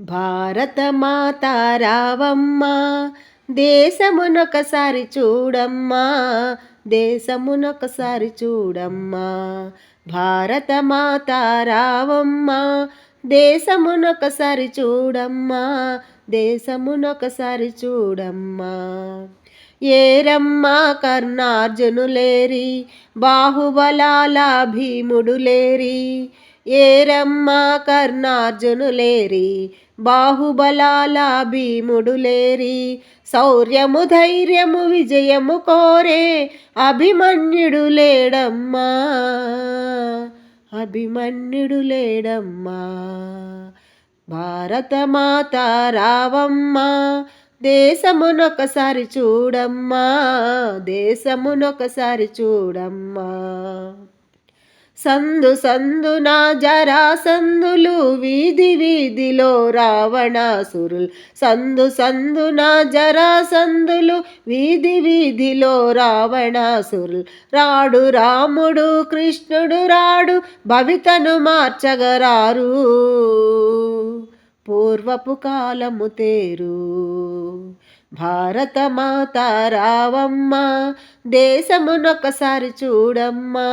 భారత మాత రావమ్మ దేశమునొకసారి చూడమ్మా దేశమునొకసారి చూడమ్మా. భారత మాత రావమ్మ దేశమునొకసారి చూడమ్మా దేశమునొకసారి చూడమ్మా. ఏరమ్మా కర్ణార్జునులేరి బాహుబలాల భీముడులేరి ఏరమ్మా కర్ణార్జునులేరి బాహుబలాల భీముడులేరి శౌర్యము ధైర్యము విజయము కోరే అభిమన్యుడు లేడమ్మా. అభిమన్యుడు లేడమ్మా. భారతమాత రావమ్మ దేశమునొకసారి చూడమ్మా దేశమునొకసారి చూడమ్మా. సందు సందున జరా సందులు వీధి వీధిలో రావణాసురులు. సందు సందున జరా సందులు వీధి వీధిలో రావణాసురులు. రాడు రాముడు కృష్ణుడు రాడు భవితను మార్చగరారు. పూర్వపు కాలము తేరు. భారత మాత రావమ్మ దేశమునొకసారి చూడమ్మా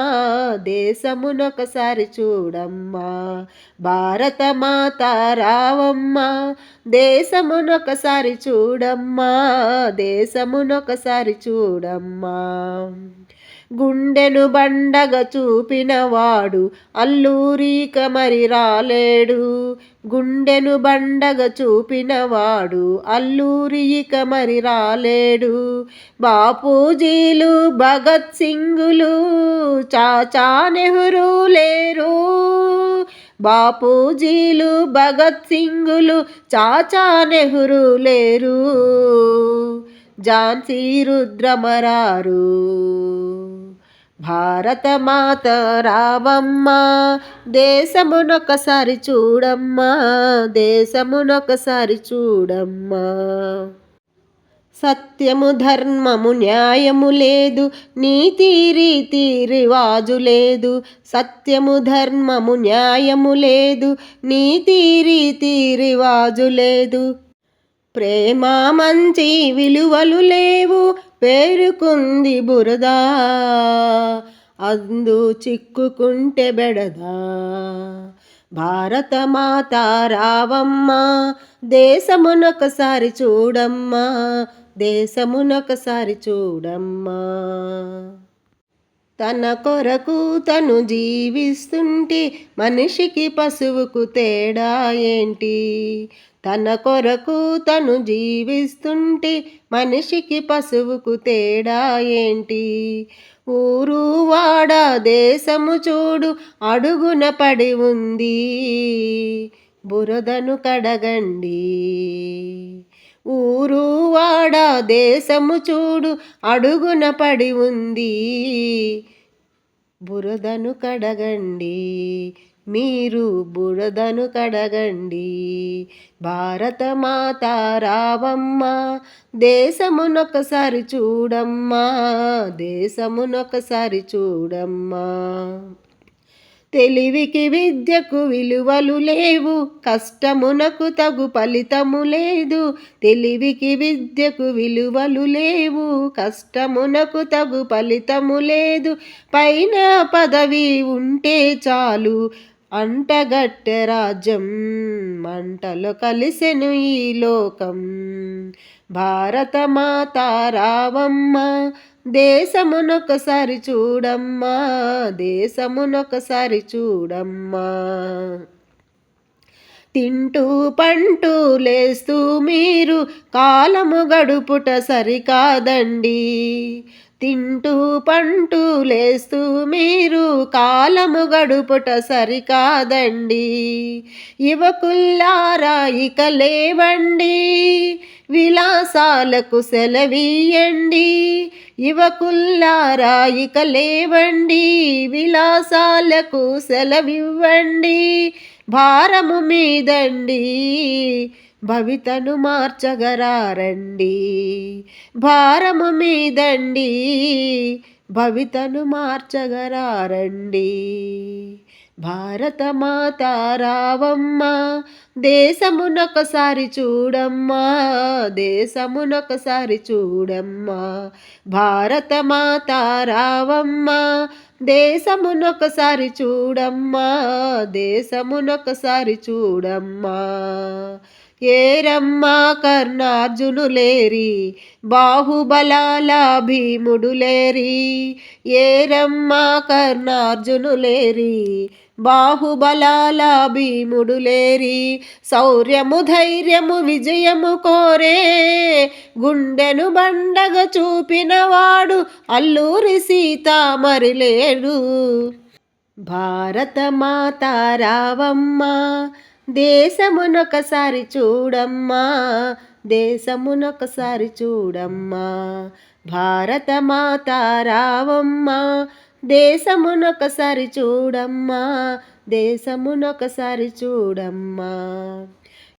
దేశమునొకసారి చూడమ్మా. భారత మాత రావమ్మ దేశమునొకసారి చూడమ్మా దేశమునొకసారి చూడమ్మా. గుండెను బండగ చూపినవాడు అల్లూరిక మరి రాలేడు. గుండెను బండగ చూపినవాడు అల్లూరిక మరి రాలేడు. బాపూజీలు భగత్ సింగులు చాచా నెహ్రూ లేరు. బాపూజీలు భగత్ సింగులు చాచా నెహ్రూ లేరు. ఝాన్సీ రుద్రమరారు. భారతమాత రావమ్మ దేశమునొకసారి చూడమ్మా దేశమునొకసారి చూడమ్మా. సత్యము ధర్మము న్యాయము లేదు నీతి రీతి రివాజు లేదు. సత్యము ధర్మము న్యాయము లేదు నీతి రీతి రివాజు లేదు. ప్రేమ మంచి విలువలు లేవు పేరుకుంది బురదా అందు చిక్కుకుంటే బెడదా. భారత మాత రావమ్మ దేశమునొకసారి చూడమ్మా దేశమునొకసారి చూడమ్మా. తన కొరకు తను జీవిస్తుంటే మనిషికి పశువుకు తేడా ఏంటి? తన కొరకు తను జీవిస్తుంటే మనిషికి పశువుకు తేడా ఏంటి? ఊరు వాడ దేశము చూడు అడుగున పడి ఉంది. బురదను కడగండి. ఊరు వాడ దేశము చూడు అడుగున పడి ఉంది. బురదను కడగండి మీరు బురదను కడగండి. భారతమాత రావమ్మ దేశమునొకసారి చూడమ్మా దేశమునొకసారి చూడమ్మా. తెలివికి విద్యకు విలువలు లేవు కష్టమునకు తగు ఫలితము లేదు. తెలివికి విద్యకు విలువలు లేవు కష్టమునకు తగు ఫలితము లేదు. పైన పదవి ఉంటే చాలు అంటగట్టె రాజ్యం మంటలో కలిసెను ఈ లోకం. భారత మాత రావమ్మ దేశమునొకసారి చూడమ్మా దేశమునొకసారి చూడమ్మా. తింటూ పంటూ లేస్తూ మీరు కాలము గడుపుట సరికాదండి. తింటూ పంటూ లేస్తూ మీరు కాలము గడుపుట సరికాదండి. యువకుల్లారా ఇక లేవండి. విలాసాలకు సెలవీయండి. యువకుల్లారాయిక లేవండి. విలాసాలకు సెలవివ్వండి. భారము మీదండి. భవితను మార్చగరారండి. భారము మీదండి. భవితను మార్చగరారండి. భారత మాత రావమ్మ దేశమునొకసారి చూడమ్మా దేశమునొకసారి చూడమ్మా. భారత మాత రావమ్మ దేశమునొకసారి చూడమ్మా దేశమునొకసారి చూడమ్మా. ఏరమ్మా కర్ణార్జునులేరి బాహుబలాల భీముడులేరి ఏరమ్మా కర్ణార్జునులేరి బాహుబలాల భీముడులేరి శౌర్యము ధైర్యము విజయము కోరే. గుండెను బండగ చూపినవాడు అల్లూరి సీతామరిలేడు భారత మాత రావమ్మ దేశమునొకసారి చూడమ్మా దేశమునొకసారి చూడమ్మా. భారత మాత రావమ్మ దేశమునొకసారి చూడమ్మా దేశమునొకసారి చూడమ్మా.